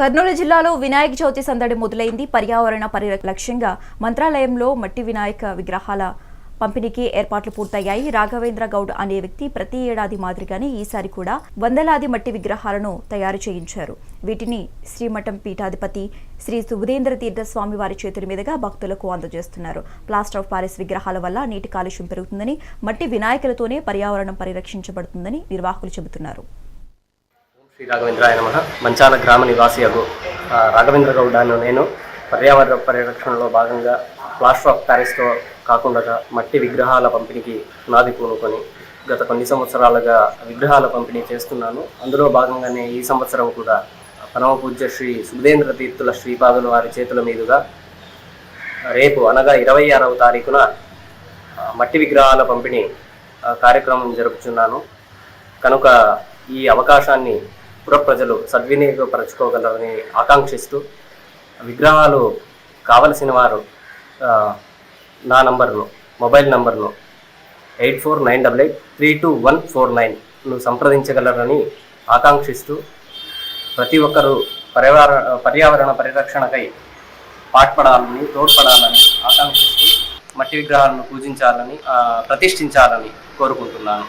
కర్నూలు జిల్లాలో వినాయక చవితి సందడి మొదలైంది. పర్యావరణ పరిరక్షంగా లక్ష్యంగా మంత్రాలయంలో మట్టి వినాయక విగ్రహాల పంపిణీకి ఏర్పాట్లు పూర్తయ్యాయి. రాఘవేంద్ర గౌడ్ అనే వ్యక్తి ప్రతి ఏడాది మాదిరిగానే ఈసారి కూడా వందలాది మట్టి విగ్రహాలను తయారు చేయించారు. వీటిని శ్రీమఠం పీఠాధిపతి శ్రీ సుబుధేంద్ర తీర్థ స్వామి వారి చేతుల మీదుగా భక్తులకు అందజేస్తున్నారు. ప్లాస్టర్ ఆఫ్ పారిస్ విగ్రహాల వల్ల నీటి కాలుష్యం పెరుగుతుందని మట్టి వినాయకులతోనే పర్యావరణం పరిరక్షించబడుతుందని నిర్వాహకులు చెబుతున్నారు. శ్రీ రాఘవేంద్రాయ నమ. మంచాల గ్రామ నివాసి అగు రాఘవేంద్ర గౌడ్ నేను. పర్యావరణ పరిరక్షణలో భాగంగా ప్లాస్టర్ ఆఫ్ ప్యారిస్తో కాకుండా మట్టి విగ్రహాల పంపిణీకి నాది పూనుకొని గత కొన్ని సంవత్సరాలుగా విగ్రహాల పంపిణీ చేస్తున్నాను. అందులో భాగంగానే ఈ సంవత్సరం కూడా పరమ పూజ్య శ్రీ సుధేంద్ర తీర్థుల శ్రీపాదుల వారి చేతుల మీదుగా రేపు అనగా ఇరవై ఆరవ తారీఖున మట్టి విగ్రహాల పంపిణీ కార్యక్రమం జరుపుచున్నాను. కనుక ఈ అవకాశాన్ని పుర ప్రజలు సద్వినియోగపరచుకోగలరని ఆకాంక్షిస్తూ విగ్రహాలు కావలసిన వారు నా నంబర్ను మొబైల్ నంబర్ను eight four nine double eight three two one four నైన్ను సంప్రదించగలరని ఆకాంక్షిస్తూ ప్రతి ఒక్కరూ పర్యావరణ పర్యావరణ పరిరక్షణకై పాటుపడాలని తోడ్పడాలని ఆకాంక్షిస్తూ మట్టి విగ్రహాలను పూజించాలని ప్రతిష్ఠించాలని కోరుకుంటున్నాను.